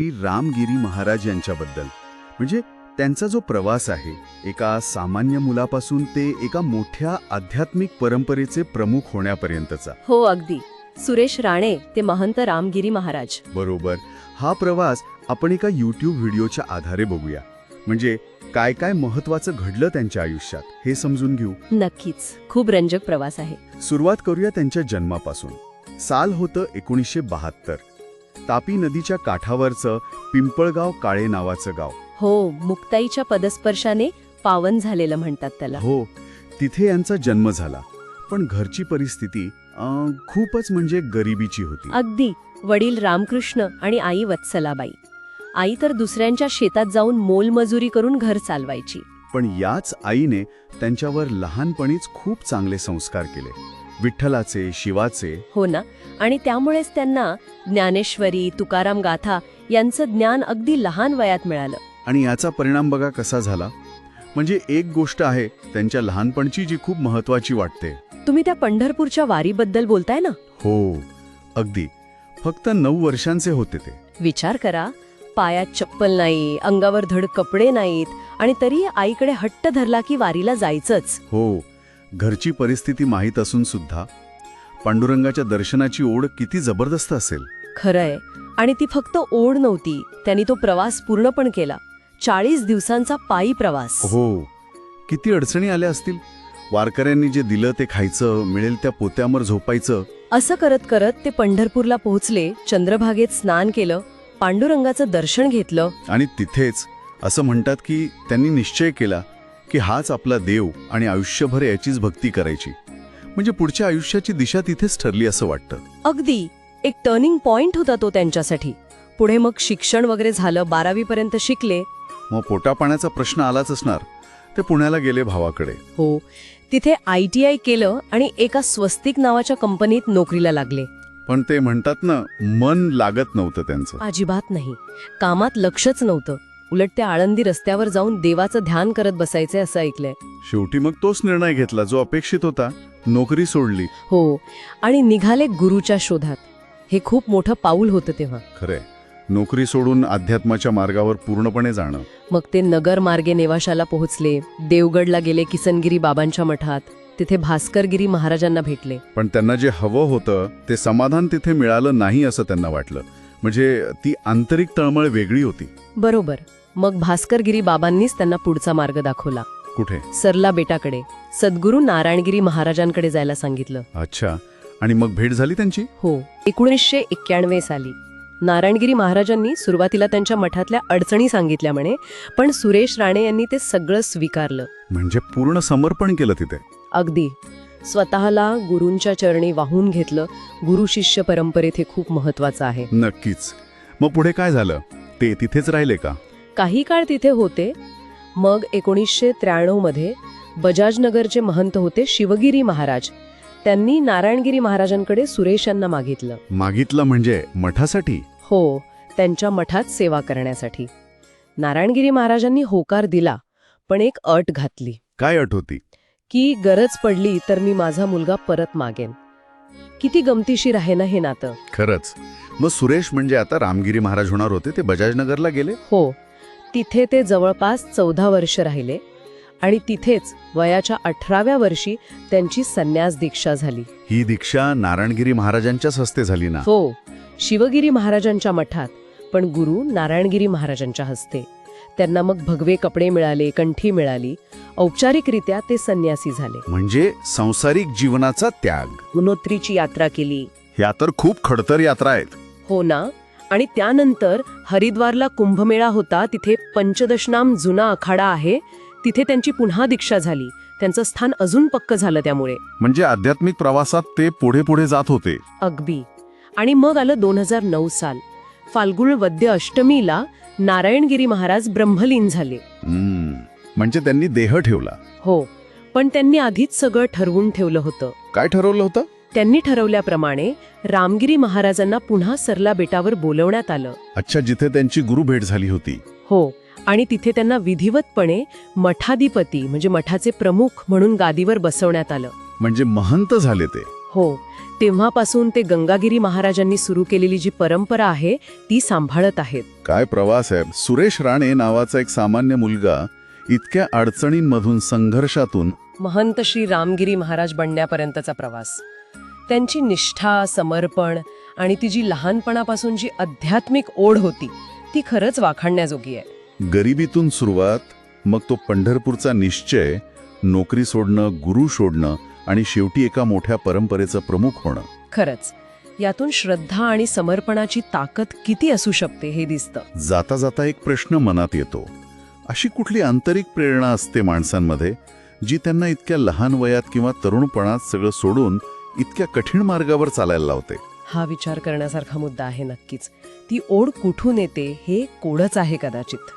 श्री रामगिरी महाराज यांच्याबद्दल. म्हणजे त्यांचा जो प्रवास आहे एका सामान्य मुलापासून ते एका मोठ्या आध्यात्मिक परंपरेचे प्रमुख होण्यापर्यंतचा. हो अगदी. सुरेश राणे ते महंत रामगिरी महाराज. बरोबर. हा प्रवास आपण एका यूट्यूब व्हिडिओच्या आधारे बघूया. म्हणजे काय काय महत्वाचं घडलं त्यांच्या आयुष्यात हे समजून घेऊ? नक्कीच. खूप रंजक प्रवास आहे. सुरुवात करूया त्यांच्या जन्मापासून. साल होतं एकोणीसशे बहात्तर. तापी नदीच्या काठावरचं पिंपळगाव काळे नावाचं गाव. हो मुक्ताईच्या पदस्पर्शाने पावन झालेलं म्हणतात त्याला. हो तिथे यांचा जन्म झाला. पण घरची परिस्थिती अं, खूपच म्हणजे गरिबीची होती. अगदी वडील रामकृष्ण आणि आई वत्सलाबाई. आई तर दुसऱ्यांच्या शेतात जाऊन मोलमजुरी करून घर चालवायची. पण याच आईने त्यांच्यावर लहानपणीच खूप चांगले संस्कार केले. विठ्ठलाचे शिवाचे. हो ना. आणि त्यामुळेच त्यांना ज्ञानेश्वरी तुकाराम गाथा यांचं ज्ञान अगदी लहान वयात मिळालं. आणि याचा परिणाम बघा कसा झाला. म्हणजे एक गोष्ट आहे त्यांच्या लहानपणची जी खूप महत्वाची वाटते. तुम्ही त्या पंढरपूरच्या वारीबद्दल बोलताय ना? हो अगदी. फक्त नऊ वर्षांचे होते ते. विचार करा. पायात चप्पल नाही अंगावर धड कपडे नाहीत आणि तरी आईकडे हट्ट धरला की वारीला जायचंच. हो. घरची परिस्थिती माहीत असून सुद्धा पांडुरंगाच्या दर्शनाची ओढ किती जबरदस्त असेल. खरंय. आणि ती फक्त ओढ नव्हती त्यांनी तो प्रवास पूर्ण पण केला. चाळीस दिवसांचा पायी प्रवास. हो. किती अडचणी आल्या असतील? वारकऱ्यांनी जे दिलं ते खायचं मिळेल त्या पोत्यावर झोपायचं. असं करत करत ते पंढरपूरला पोहोचले चंद्रभागेत स्नान केलं पांडुरंगाचं दर्शन घेतलं. आणि तिथेच असं म्हणतात की त्यांनी निश्चय केला की हाच आपला देव आणि आयुष्यभर याचीच भक्ती करायची. म्हणजे पुढच्या आयुष्याची दिशा तिथेच ठरली असं वाटतं. अगदी. एक टर्निंग पॉइंट होता तो त्यांच्यासाठी. पुढे मग शिक्षण वगैरे झालं बारावी पर्यंत शिकले. मग पोटापाण्याचा प्रश्न आलाच असणार. ते पुण्याला गेले भावाकडे. हो. तिथे आय टी आय केलं आणि एका स्वस्तिक नावाच्या कंपनीत नोकरीला लागले. पण ते म्हणतात ना मन लागत नव्हतं त्यांचं. अजिबात नाही. कामात लक्षच नव्हतं. उलट त्या आळंदी रस्त्यावर जाऊन देवाचं ध्यान करत बसायचे असं ऐकलंय. शेवटी मग तोच निर्णय घेतला जो अपेक्षित होता. नोकरी सोडली. हो आणि निघाले गुरुच्या शोधात. हे खूप मोठं पाऊल होतं तेव्हा. खरंय. नोकरी सोडून अध्यात्माच्या मार्गावर पूर्णपणे जाणं. मग ते नगर मार्गे नेवाशाला पोहोचले देवगडला गेले किसनगिरी बाबांच्या मठात. तिथे भास्करगिरी महाराजांना भेटले. पण त्यांना जे हवं होतं ते समाधान तिथे मिळालं नाही असं त्यांना वाटलं. म्हणजे ती आंतरिक तळमळ वेगळी होती. बरोबर. मग भास्करगिरी बाबांनीच त्यांना पुढचा मार्ग दाखवला. कुठे? सरला बेटाकडे. सद्गुरू नारायणगिरी महाराजांकडे जायला सांगितलं. अच्छा. आणि मग भेट झाली त्यांची? हो. एकोणीसशे एक्क्याण्णवे साली. नारायणगिरी महाराजांनी सुरुवातीला त्यांच्या मठातल्या अडचणी सांगितल्या म्हणे पण सुरेश राणे यांनी ते सगळं स्वीकारलं. म्हणजे पूर्ण समर्पण केलं तिथे? अगदी. स्वतःला गुरूंच्या चरणी वाहून घेतलं गुरु शिष्य परंपरेत हे खूप महत्वाचं आहे. नक्कीच. मग पुढे काय झालं? ते तिथेच राहिले का? काही काळ तिथे होते. मग एकोणीसशे त्र्याण्णवमध्ये बजाजनगरचे महंत होते शिवगिरी महाराज. त्यांनी नारायणगिरी महाराजांकडे सुरेश यांना मागितलं. मागितलं म्हणजे मठासाठी? हो त्यांच्या मठात सेवा करण्यासाठी. नारायणगिरी महाराजांनी होकार दिला पण एक अट घातली. काय अट होती? की गरज पडली तर मी माझा मुलगा परत मागेन. किती गमतीशीर आहे ना हे नातं. खरंच. मग सुरेश म्हणजे आता रामगिरी महाराज होणार होते ते बजाजनगरला गेले? हो तिथे ते जवळपास चौदा वर्ष राहिले आणि तिथेच वयाच्या अठराव्या वर्षी त्यांची संन्यास दीक्षा झाली. ही दीक्षा नारायणगिरी महाराजांच्याच हस्ते झाली ना? हो शिवगिरी महाराजांच्या मठात पण गुरु नारायणगिरी महाराजांच्या हस्ते. त्यांना मग भगवे कपडे मिळाले कंठी मिळाली औपचारिकरित्या ते संन्यासी झाले. म्हणजे सांसारिक जीवनाचा त्याग. गुणोत्रीची यात्रा केली. ह्या तर खूप खडतर यात्रा आहेत. हो ना? आणि त्यानंतर हरिद्वारला कुंभमेळा होता तिथे पंचदशनाम जुना आखाडा आहे तिथे त्यांची पुन्हा दीक्षा झाली. त्यांचं स्थान अजून पक्क झालं त्यामुळे. म्हणजे आध्यात्मिक प्रवासात ते पुढे पुढे जात होते. अगदी. आणि मग आलं दोन हजार नऊ साल. फाल्गुन वद्य अष्टमीला नारायणगिरी महाराज ब्रह्मलीन झाले. म्हणजे त्यांनी देह ठेवला. हो. पण त्यांनी आधीच सगळं ठरवून ठेवलं होतं. काय ठरवलं होतं? त्यांनी ठरवल्याप्रमाणे रामगिरी महाराजांना पुन्हा सरला बेटावर बोलवण्यात आलं. अच्छा जिथे त्यांची गुरु भेट झाली होती. हो आणि तिथे त्यांना विधिवतपणे मठाधिपती म्हणजे मठाचे प्रमुख म्हणून गादीवर बसवण्यात आलं. म्हणजे महंत झाले ते. हो तेव्हापासून ते गंगागिरी महाराजांनी सुरू केलेली जी परंपरा आहे ती सांभाळत आहेत. काय प्रवास आहे. सुरेश राणे नावाचा एक सामान्य मुलगा इतक्या अडचणींमधून संघर्षातून महंत श्री रामगिरी महाराज बनण्यापर्यंतचा प्रवास. त्यांची निष्ठा समर्पण आणि ती जी लहानपणापासून जी आध्यात्मिक ओढ होती ती खरंच वाखाणण्याजोगी आहे. गरिबीतून सुरुवात मग तो पंढरपूरचा निश्चय नोकरी सोडणं गुरु सोडणं आणि शेवटी एका मोठ्या परंपरेचं प्रमुख होणं. खरंच यातून श्रद्धा आणि समर्पणाची ताकद किती असू शकते हे दिसतं. जाता जाता एक प्रश्न मनात येतो. अशी कुठली आंतरिक प्रेरणा असते माणसांमध्ये जी त्यांना इतक्या लहान वयात किंवा तरुणपणात सगळं सोडून इतक्या कठीण मार्गावर चालायला लावते. हा विचार करण्यासारखा मुद्दा आहे नक्कीच. ती ओढ कुठून येते हे कोडच आहे कदाचित.